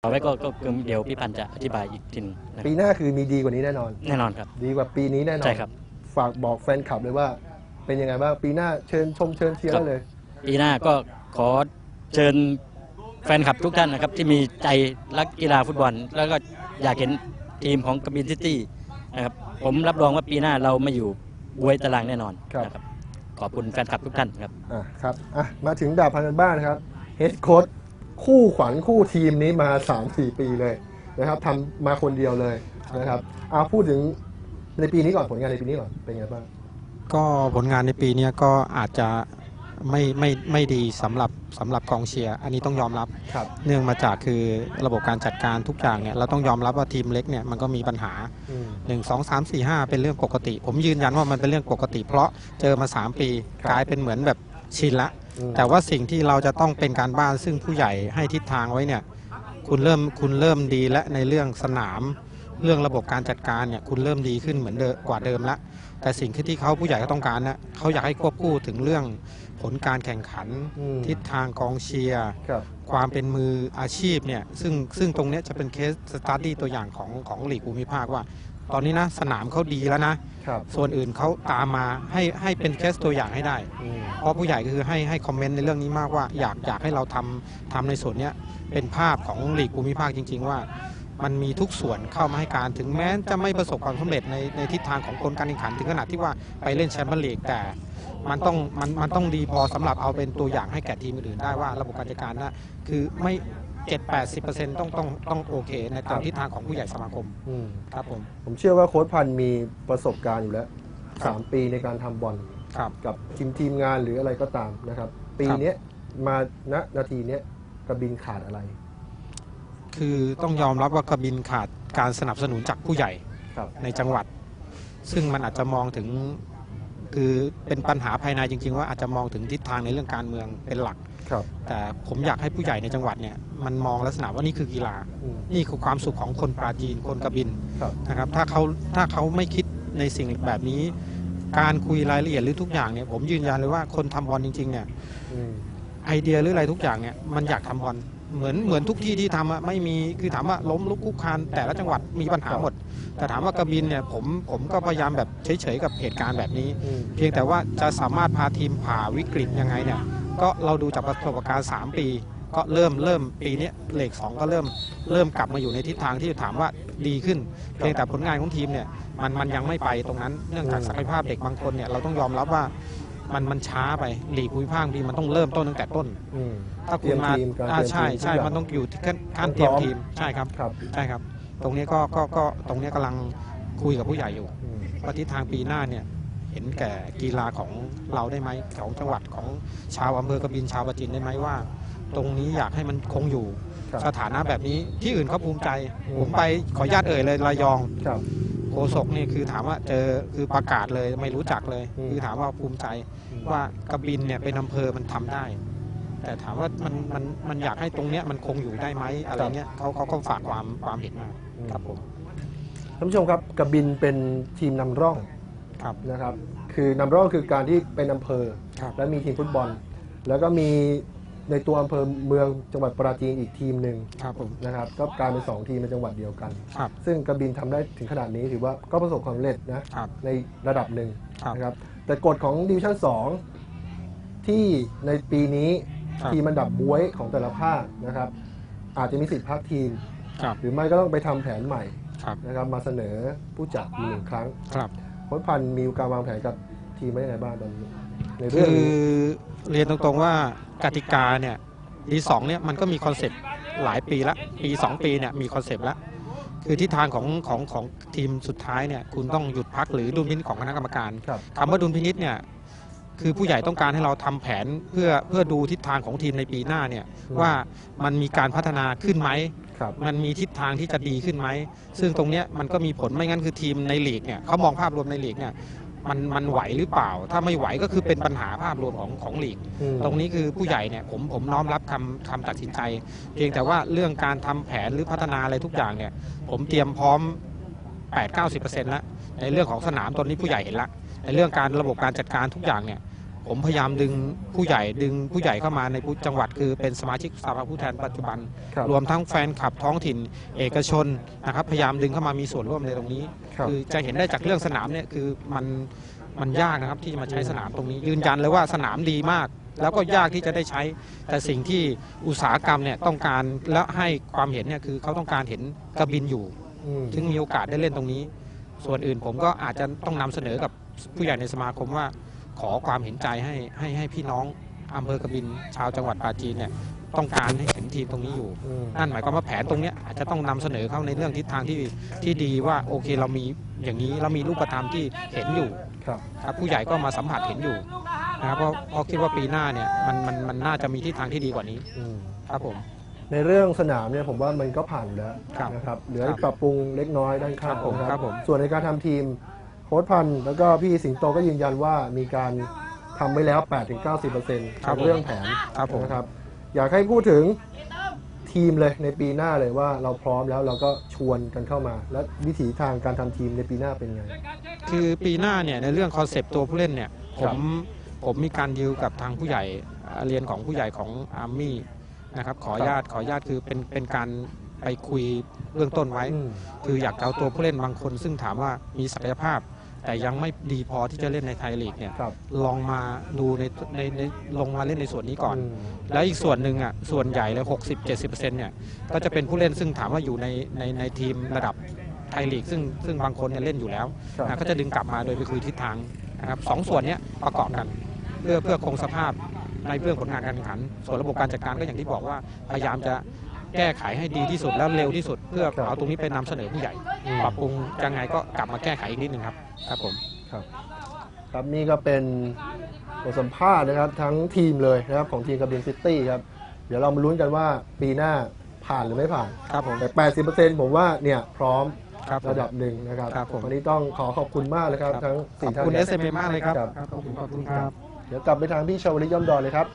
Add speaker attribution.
Speaker 1: เอาไว้ก็ก็ก็เดี๋ยวพี่พันธ์จะอธิบายอีกทีหนึงนะค
Speaker 2: ปี
Speaker 1: รับ
Speaker 2: หน้าคือมีดีกว่านี้แน่นอน
Speaker 1: แน่นอนครับ
Speaker 2: ดีกว่าปีนี้แน่นอน
Speaker 1: ใช่ครับ
Speaker 2: ฝากบอกแฟนคลับเลยว่า เป็นยังไงบ้างปีหน้าเชิญชมเชิญเชียร์
Speaker 1: ครับ
Speaker 2: ได้เลย
Speaker 1: ปีหน้าก็ขอเชิญแฟนคลับทุกท่านนะครับ ที่มีใจรักกีฬาฟุตบอล แล้วก็อยากเห็นทีมของกบินซิตี้นะครับผมรับรองว่าปีหน้าเราไม่อยู่บวยตารางแน่นอนนะครับขอบคุณแฟนคลับทุกท่านครับ
Speaker 2: อะครับอะมาถึงดาบพันกันบ้านนะครับเฮดโค้ช คู่ขวัญคู่ทีมนี้มา 3-4 ปีเลยนะครับทำมาคนเดียวเลยนะครับเอาพูดถึงในปีนี้ก่อนผลงานในปีนี้ก่อนเป็นไงบ้าง
Speaker 3: ก็ผลงานในปีเนี้ยก็อาจจะไม่ไม่ไม่ดีสำหรับสำหรับกองเชียร์อันนี้ต้องยอมรับ
Speaker 2: ครับ
Speaker 3: เนื่องมาจากคือระบบการจัดการทุกอย่างเนี่ยเราต้องยอมรับว่าทีมเล็กเนี่ยมันก็มีปัญหา
Speaker 2: อืม
Speaker 3: 1 2 3 4 5 เป็นเรื่องปกติ ผมยืนยันว่ามันเป็นเรื่องปกติ เพราะเจอมา 3 ปี
Speaker 2: ครับ
Speaker 3: กลายเป็นเหมือนแบบชินละ
Speaker 2: อืม
Speaker 3: แต่ว่าสิ่งที่เราจะต้องเป็นการบ้านซึ่งผู้ใหญ่ให้ทิศทางไว้เนี่ยคุณเริ่มคุณเริ่มดีและในเรื่องสนาม เรื่องระบบการจัดการเนี่ยคุณเริ่มดีขึ้นเหมือนเดิมกว่าเดิมละแต่สิ่งที่เขาผู้ใหญ่เขาต้องการนะเขาอยากให้ควบคู่ถึงเรื่องผลการแข่งขัน
Speaker 2: อืม
Speaker 3: ทิศทางกองเชียร์
Speaker 2: ครับ
Speaker 3: ความเป็นมืออาชีพเนี่ยซึ่งซึ่งตรงเนี้ยจะเป็นเคสสตัดดี้ตัวอย่างของของหลีกภูมิภาคว่า ตอนนี้นะสนามเขาดีแล้วนะ
Speaker 2: ครับ
Speaker 3: ส่วนอื่นเขาตามมาให้ให้เป็นเคสตัวอย่างให้ได้
Speaker 2: อืม
Speaker 3: เพราะผู้ใหญ่ก็คือให้ให้คอมเมนต์ในเรื่องนี้มากว่าอยากอยากให้เราทำทำในส่วนเนี้ยเป็นภาพของหลีกภูมิภาคจริง ๆ ว่า มันมีทุกส่วนเข้ามาให้การถึงแม้จะไม่ประสบความสำเร็จในในทิศทางของผลการแข่งขัน ถึงขนาดที่ว่าไปเล่นแชมเปี้ยนลีกแต่ มันต้องมันมันต้องดีพอสำหรับเอาเป็นตัวอย่างให้แก่ทีมอื่นๆได้ว่าระบบการจัดการนะคือไม่ เจ็ดแปดสิบเปอร์เซ็นต์ต้องต้องต้องโอเคในตามทิศทางของผู้ใหญ่สมาคม
Speaker 2: อืม
Speaker 3: ครับผม
Speaker 2: ผมเชื่อว่าโค้ชพันธ์มีประสบการณ์อยู่แล้ว
Speaker 3: ครับ
Speaker 2: สามปีในการทำบอล
Speaker 3: ครับ
Speaker 2: กับทีมทีมงานหรืออะไรก็ตามนะครับ ปี
Speaker 3: ครับ
Speaker 2: เนี้ยมาณนาทีเนี้ยกระบินขาดอะไร
Speaker 3: คือต้องยอมรับว่ากบินขาดการสนับสนุนจากผู้ใหญ่
Speaker 2: ครับ
Speaker 3: ในจังหวัด ซึ่งมันอาจจะมองถึง คือเป็นปัญหาภายในจริง ๆ ว่าอาจจะมองถึงทิศทางในเรื่องการเมืองเป็นหลัก
Speaker 2: ครับ
Speaker 3: แต่ผมอยากให้ผู้ใหญ่ในจังหวัดเนี่ยมันมองลักษณะว่านี่คือกีฬา
Speaker 2: อืม
Speaker 3: นี่คือความสุขของคนปราจีนคนกระบิน
Speaker 2: ครับ
Speaker 3: นะครับถ้าเขาถ้าเขาไม่คิดในสิ่งแบบนี้ การคุยรายละเอียดหรือทุกอย่างเนี่ยผมยืนยันเลยว่าคนทำบอลจริงๆเนี่ย
Speaker 2: อืม
Speaker 3: ไอเดียหรืออะไรทุกอย่างเนี่ยมันอยากทำบอล เหมือนเหมือนทุกที่ที่ทำอะไม่มีคือถามว่าล้มลุกคุกคานแต่ละจังหวัดมีปัญหาหมด แต่ถามว่ากระบินเนี่ยผมผมก็พยายามแบบเฉยๆกับเหตุการณ์แบบนี้ เพียงแต่ว่าจะสามารถพาทีมผ่าวิกฤตยังไงเนี่ยก็เราดูจากประสบการณ์ 3 ปี ก็เริ่มเริ่มปีเนี้ยเลขสองก็เริ่มเริ่มกลับมาอยู่ในทิศทางที่ถามว่าดีขึ้น เพียงแต่ผลงานของทีมเนี่ยมันมันยังไม่ไปตรงนั้นเนื่องจากศักยภาพเด็กบางคนเนี่ยเราต้องยอมรับว่า มันมันช้าไปหลีกภูมิภาคทีมันต้องเริ่มต้นตั้งแต่ต้น
Speaker 2: อืม
Speaker 3: ถ้าคุณมา
Speaker 2: เตรียมทีมการ
Speaker 3: อ่า
Speaker 2: เตรียม
Speaker 3: ใช่
Speaker 2: ทีม
Speaker 3: ใช่
Speaker 2: ทุกอย่าง
Speaker 3: มันต้องอยู่ที่ขั้นขั้นเตรียม
Speaker 2: พร้อม
Speaker 3: ทีมใช่ครับ
Speaker 2: ครับ
Speaker 3: ใช่ครับ ตรงนี้ก็ก็ก็ตรงนี้กำลังคุยกับผู้ใหญ่อยู่
Speaker 2: อืม
Speaker 3: ว่าทิศทางปีหน้าเนี่ยเห็นแก่กีฬาของเราได้ไหมของจังหวัดของชาวอำเภอกบินชาวประจินได้ไหมว่า ตรงนี้อยากให้มันคงอยู่
Speaker 2: ครับ
Speaker 3: สถานะแบบนี้ที่อื่นเขาภูมิใจ
Speaker 2: อืม
Speaker 3: ผมไปขออนุญาตเอ่ยเลยระยอง
Speaker 2: ครับ
Speaker 3: โฆษกนี่คือถามว่าเจอคือประกาศเลยไม่รู้จักเลย
Speaker 2: อืม
Speaker 3: คือถามว่าภูมิใจ
Speaker 2: อืม
Speaker 3: ว่ากบินเนี่ยเป็นอำเภอมันทำได้ แต่ถามว่ามันมันมันอยากให้ตรงเนี้ยมันคงอยู่ได้ไหมอะไรเงี้ยเขาเขาก็ฝากความความเห็นมาครับผม
Speaker 2: ท่านผู้ชมครับกระบินเป็นทีมนำร่อง
Speaker 3: ครับ
Speaker 2: นะครับ คือนำร่องคือการที่เป็นอำเภอ
Speaker 3: ครับ
Speaker 2: และมีทีมฟุตบอล แล้วก็มี ในตัวอำเภอเมืองจังหวัดปราจีนอีกทีมหนึ่ง
Speaker 3: ครับผม
Speaker 2: นะครับก็กลายเป็นสองทีมในจังหวัดเดียวกัน
Speaker 3: ครับ
Speaker 2: ซึ่งกระบินทำได้ถึงขนาดนี้ถือว่าก็ประสบความสำเร็จนะครับ ในระดับหนึ่ง
Speaker 3: ครับ
Speaker 2: นะครับแต่กฎของดิวิชั่น 2 ที่ในปีนี้
Speaker 3: ครับ
Speaker 2: ทีมอันดับบวยของแต่ละภาคนะครับ อาจจะมีสิทธิ์พักทีม
Speaker 3: ครับ
Speaker 2: หรือไม่ก็ต้องไปทำแผนใหม่
Speaker 3: ครับ
Speaker 2: นะครับมาเสนอผู้จัดอีกหนึ่งครั้ง
Speaker 3: ครับ
Speaker 2: โค้ชพันธ์มีการวางแผนกับทีมไว้ยังไงบ้างตอนนี้ ใน
Speaker 3: คื
Speaker 2: เรื่อง
Speaker 3: อ
Speaker 2: นี้
Speaker 3: เรียนตรงๆว่ากติกาเนี่ยดีสองเนี่ยมันก็มีคอนเซปต์หลายปีละปีสองปีเนี่ยมีคอนเซปต์ละคือทิศทางของของของทีมสุดท้ายเนี่ยคุณต้องหยุดพักหรือดุลพินิจของคณะกรรมการ
Speaker 2: ครับ
Speaker 3: คำว่าดุลพินิษเนี่ยคือผู้ใหญ่ต้องการให้เราทำแผนเพื่อเพื่อดูทิศทางของทีมในปีหน้าเนี่ย
Speaker 2: อืม
Speaker 3: ว่ามันมีการพัฒนาขึ้นไหม
Speaker 2: ครับ
Speaker 3: มันมีทิศทางที่จะดีขึ้นไหม ซึ่งตรงเนี้ยมันก็มีผลไม่งั้นคือทีมในลีกเนี่ยเขามองภาพรวมในลีกเนี่ย มันมันไหวหรือเปล่า ถ้าไม่ไหวก็คือเป็นปัญหาภาพรวมของของลีก
Speaker 2: อืม
Speaker 3: ตรงนี้คือผู้ใหญ่เนี่ยผมผมน้อมรับคำคำตัดสินใจ เพียงแต่ว่าเรื่องการทำแผนหรือพัฒนาอะไรทุกอย่างเนี่ย ผมเตรียมพร้อม 8-90%แล้วในเรื่องของสนามตอนนี้ผู้ใหญ่เห็นละในเรื่องการระบบการจัดการทุกอย่างเนี่ย ผผมพยายามดึงผู้ใหญ่ดึงผู้ใหญ่เข้ามาในผู้จังหวัด คือเป็นสมาชิกสภาผู้แทนปัจจุบัน
Speaker 2: ครับ
Speaker 3: รวมทั้งแฟนคลับท้องถิ่นเอกชนนะครับพยายามดึงเข้ามามีส่วนร่วมในตรงนี้
Speaker 2: ครับ
Speaker 3: คือจะเห็นได้จากเรื่องสนามเนี่ยคือมันมันยากนะครับที่จะมาใช้สนามตรงนี้ ยืนยันเลยว่าสนามดีมาก แล้วก็ยากที่จะได้ใช้ แต่สิ่งที่อุตสาหกรรมเนี่ยต้องการและให้ความเห็นเนี่ยคือเขาต้องการเห็นกระบินอยู่
Speaker 2: อืม
Speaker 3: ถึงมีโอกาสได้เล่นตรงนี้ ส่วนอื่นผมก็อาจจะต้องนำเสนอกับผู้ใหญ่ในสมาคมว่า ขอความเห็นใจให้ให้ให้พี่น้องอำเภอกบินชาวจังหวัดปราจีนเนี่ยต้องการให้เห็นทีมตรงนี้อยู่
Speaker 2: อืม
Speaker 3: นั่นหมายความว่าแผนตรงเนี้ยอาจจะต้องนำเสนอเข้าในเรื่องทิศทางที่ที่ดีว่าโอเคเรามีอย่างนี้เรามีรูปธรรมที่เห็นอยู่
Speaker 2: ครับ
Speaker 3: ครับผู้ใหญ่ก็มาสัมผัสเห็นอยู่นะครับเพราะเพราะคิดว่าปีหน้าเนี่ยมันมันมันน่าจะมีทิศทางที่ดีกว่านี้
Speaker 2: อืม
Speaker 3: ครับผม
Speaker 2: ในเรื่องสนามเนี่ยผมว่ามันก็ผ่านแล้ว
Speaker 3: ครับ
Speaker 2: นะครับเหลือ
Speaker 3: ครับ
Speaker 2: ปรับปรุงเล็กน้อยด้านข้าง
Speaker 3: ครับผม
Speaker 2: นะครับ
Speaker 3: ผม
Speaker 2: ส่วนในการทำทีม โค้ชพันธ์แล้วก็พี่สิงโตก็ยืนยันว่ามีการทำไว้แล้ว 8-90%
Speaker 3: ครับผม
Speaker 2: เรื่องแผน
Speaker 3: ครับผม
Speaker 2: นะครับ อยากให้พูดถึงทีมเลยในปีหน้าเลยว่าเราพร้อมแล้วเราก็ชวนกันเข้ามา และวิถีทางการทำทีมในปีหน้าเป็นไง
Speaker 3: คือปีหน้าเนี่ยในเรื่องคอนเซปต์ตัวผู้เล่นเนี่ยผ
Speaker 2: ครับ
Speaker 3: มผมมีการดีลกับทางผู้ใหญ่อ่าเรียนของผู้ใหญ่ของอาร์มี่นะครับขออนุญาตขออนุญาตคือเป็นเป็นการไปคุยเบื้องต้นไว้
Speaker 2: อืม
Speaker 3: คืออยากจะเอาตัวผู้เล่นบางคน ซึ่งถามว่ามีศักยภาพ แต่ยังไม่ดีพอที่จะเล่นในไทยลีกเนี่ย
Speaker 2: ครับ
Speaker 3: ลองมาดูในในในลงมาเล่นในส่วนนี้ก่อน
Speaker 2: ม
Speaker 3: แล้วอีกส่วนหนึ่งอะส่วนใหญ่เลย 60-70%เนี่ยก็จะเป็นผู้เล่นซึ่งถามว่าอยู่ในในในทีมระดับไทยลีก ซึ่งซึ่งบางคนเนี่ยเล่นอยู่แล้ว
Speaker 2: ครับ
Speaker 3: นะก็จะดึงกลับมาโดยไปคุยทิศทางนะครับสองส่วนเนี้ยประกอบกัน เพื่อเพื่อคงสภาพในเรื่องผลงานการแข่งขัน ส่วนระบบการจัดการก็อย่างที่บอกว่าพยายามจะ แก้ไขให้ดีที่สุดแล้วเร็วที่สุด เพื่อ
Speaker 2: ครับ
Speaker 3: เอาตรงนี้ไปนำเสนอผู้ใหญ่
Speaker 2: อืม
Speaker 3: ปรับปรุงยังไงก็กลับมาแก้ไขอีกนิดนึงครับครับผม
Speaker 2: ครับนี่ก็เป็นบทสัมภาษณ์นะครับทั้งทีมเลยนะครับของทีมกระบินซิตี้ครับเดี๋ยวเรามาลุ้นกันว่าปีหน้าผ่านหรือไม่ผ่าน
Speaker 3: ครับผม
Speaker 2: แต่80%ผมว่าเนี่ยพร้อม
Speaker 3: ครับผม
Speaker 2: ระดับหนึ่งนะครับ
Speaker 3: ครับผม
Speaker 2: วันนี้ต้องขอขอบคุณมากเลยครับทั้ง
Speaker 3: ข
Speaker 2: สี่
Speaker 3: อบ
Speaker 2: ท่าน
Speaker 3: คุณ
Speaker 2: ครับ
Speaker 3: SMA มากเลยครับ
Speaker 2: ครับ
Speaker 3: ขอบคุณขอบคุณครับ
Speaker 2: เดี๋ยวกลับไปทางพี่ชาวลิตย่อมดอนเลยครับ